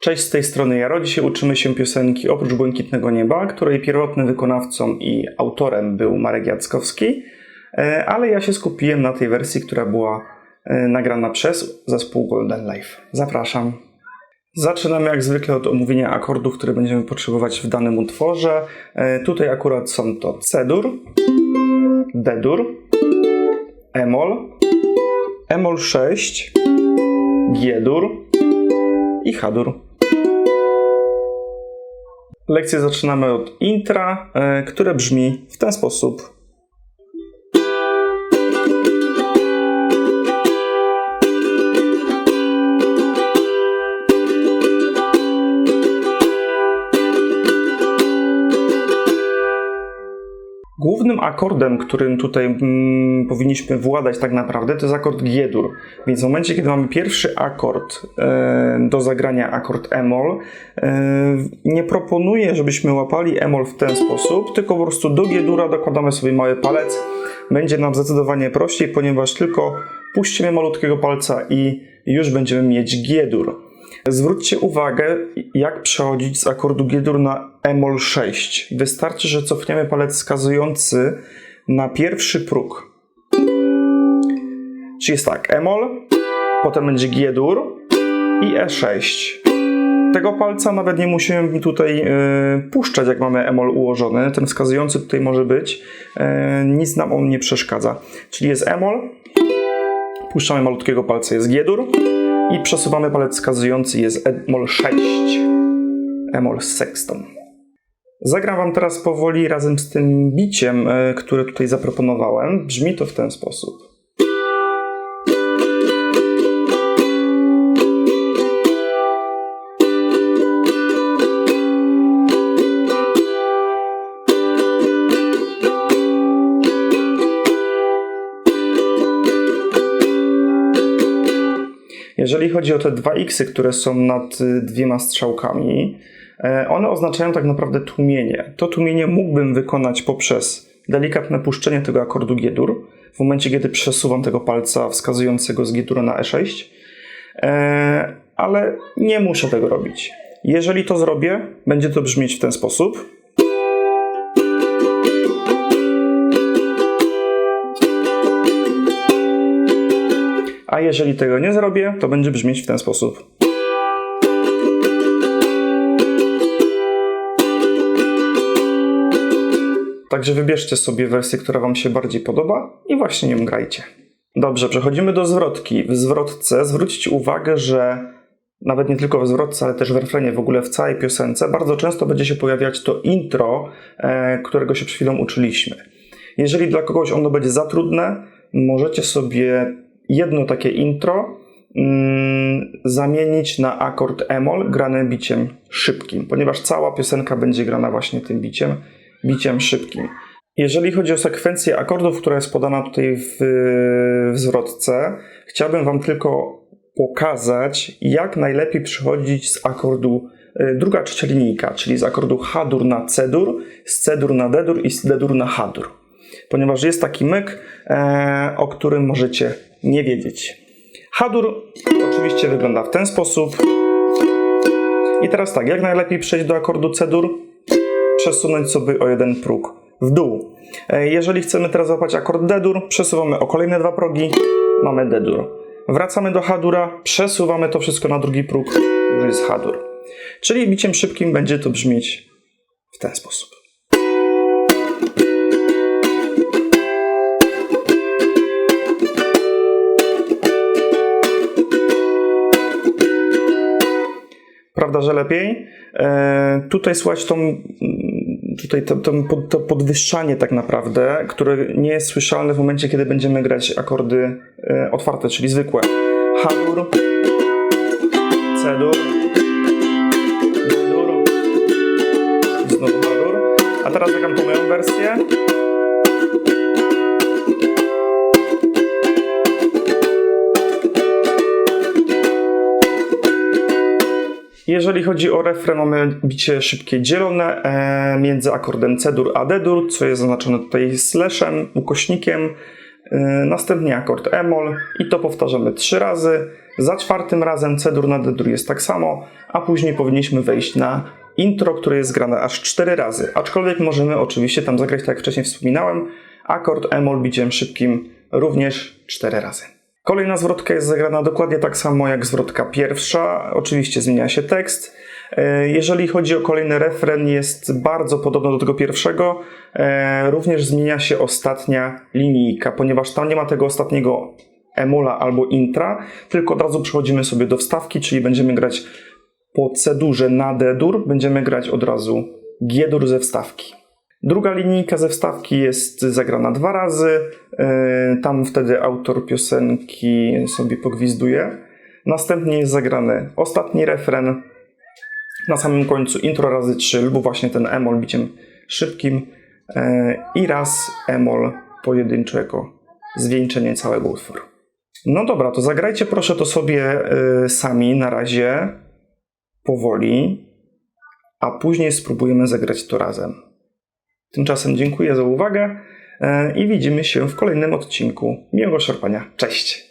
Cześć, z tej strony Jaro. Dzisiaj uczymy się piosenki Oprócz Błękitnego Nieba, której pierwotnym wykonawcą i autorem był Marek Jackowski, e, ale ja się skupiłem na tej wersji, która była e, nagrana przez zespół Golden Life. Zapraszam. Zaczynamy jak zwykle od omówienia akordów, które będziemy potrzebować w danym utworze. E, Tutaj akurat są to C-dur, D-dur, E-moll, E-moll 6, G-dur i H-dur. Lekcję zaczynamy od intra, e, które brzmi w ten sposób. Akordem, którym tutaj mm, powinniśmy władać tak naprawdę, to jest akord G-dur. Więc w momencie, kiedy mamy pierwszy akord e, do zagrania, akord E-moll, e, nie proponuję, żebyśmy łapali E-moll w ten sposób, tylko po prostu do G-dura dokładamy sobie mały palec. Będzie nam zdecydowanie prościej, ponieważ tylko puścimy malutkiego palca i już będziemy mieć G-dur. Zwróćcie uwagę, jak przechodzić z akordu G-dur na E-moll 6. Wystarczy, że cofniemy palec wskazujący na pierwszy próg. Czyli jest tak, E-moll, potem będzie G-dur i E6. Tego palca nawet nie musimy tutaj yy, puszczać, jak mamy E-moll ułożony. Ten wskazujący tutaj może być. Yy, nic nam on nie przeszkadza. Czyli jest E-moll, puszczamy malutkiego palca, jest G-dur i przesuwamy palec wskazujący, jest E-moll 6. E-moll sexton. Zagram Wam teraz powoli razem z tym biciem, e, które tutaj zaproponowałem. Brzmi to w ten sposób. Jeżeli chodzi o te dwa x które są nad y, dwiema strzałkami, e, one oznaczają tak naprawdę tłumienie. To tłumienie mógłbym wykonać poprzez delikatne puszczenie tego akordu G-dur, w momencie kiedy przesuwam tego palca wskazującego z G-dura na E6, e, ale nie muszę tego robić. Jeżeli to zrobię, będzie to brzmieć w ten sposób. A jeżeli tego nie zrobię, to będzie brzmieć w ten sposób. Także wybierzcie sobie wersję, która Wam się bardziej podoba i właśnie nią grajcie. Dobrze, przechodzimy do zwrotki. W zwrotce zwróćcie uwagę, że nawet nie tylko w zwrotce, ale też w refrenie, w ogóle w całej piosence, bardzo często będzie się pojawiać to intro, e, którego się przed chwilą uczyliśmy. Jeżeli dla kogoś ono będzie za trudne, możecie sobie jedno takie intro mm, zamienić na akord E-moll grany biciem szybkim, ponieważ cała piosenka będzie grana właśnie tym biciem, biciem szybkim. Jeżeli chodzi o sekwencję akordów, która jest podana tutaj w, w zwrotce, chciałbym Wam tylko pokazać, jak najlepiej przychodzić z akordu y, druga trzecia linijka, czyli z akordu H-dur na C-dur, z C-dur na D-dur i z D-dur na H-dur. Ponieważ jest taki myk, e, o którym możecie nie wiedzieć. H-dur oczywiście wygląda w ten sposób. I teraz tak, jak najlepiej przejść do akordu C-dur? Przesunąć sobie o jeden próg w dół. E, Jeżeli chcemy teraz złapać akord D-dur, przesuwamy o kolejne dwa progi, mamy D-dur. Wracamy do H-dura, przesuwamy to wszystko na drugi próg, już jest H-dur. Czyli biciem szybkim będzie to brzmieć w ten sposób. Prawda, że lepiej? E, tutaj słychać tą, tutaj to, to, podwyższanie tak naprawdę, które nie jest słyszalne w momencie, kiedy będziemy grać akordy e, otwarte, czyli zwykłe. H-dur, C-dur, D-dur, znowu H-dur. A teraz zagram tą moją wersję. Jeżeli chodzi o refren, mamy bicie szybkie dzielone e, między akordem C-dur a D-dur, co jest zaznaczone tutaj slashem, ukośnikiem. E, następnie akord E-moll i to powtarzamy trzy razy. Za czwartym razem C-dur na D-dur jest tak samo, a później powinniśmy wejść na intro, które jest grane aż cztery razy. Aczkolwiek możemy oczywiście tam zagrać, tak jak wcześniej wspominałem, akord E-moll biciem szybkim również cztery razy. Kolejna zwrotka jest zagrana dokładnie tak samo jak zwrotka pierwsza. Oczywiście zmienia się tekst. E, Jeżeli chodzi o kolejny refren, jest bardzo podobny do tego pierwszego. E, Również zmienia się ostatnia linijka, ponieważ tam nie ma tego ostatniego emola albo intra, tylko od razu przechodzimy sobie do wstawki, czyli będziemy grać po C-durze na D-dur, będziemy grać od razu G-dur ze wstawki. Druga linijka ze wstawki jest zagrana dwa razy. E, Tam wtedy autor piosenki sobie pogwizduje. Następnie jest zagrany ostatni refren. Na samym końcu intro razy trzy, lub właśnie ten emol biciem szybkim e, i raz emol pojedynczo jako zwieńczenie całego utworu. No dobra, to zagrajcie proszę to sobie e, sami na razie, powoli, a później spróbujemy zagrać to razem. Tymczasem dziękuję za uwagę e, i widzimy się w kolejnym odcinku. Miłego szarpania. Cześć!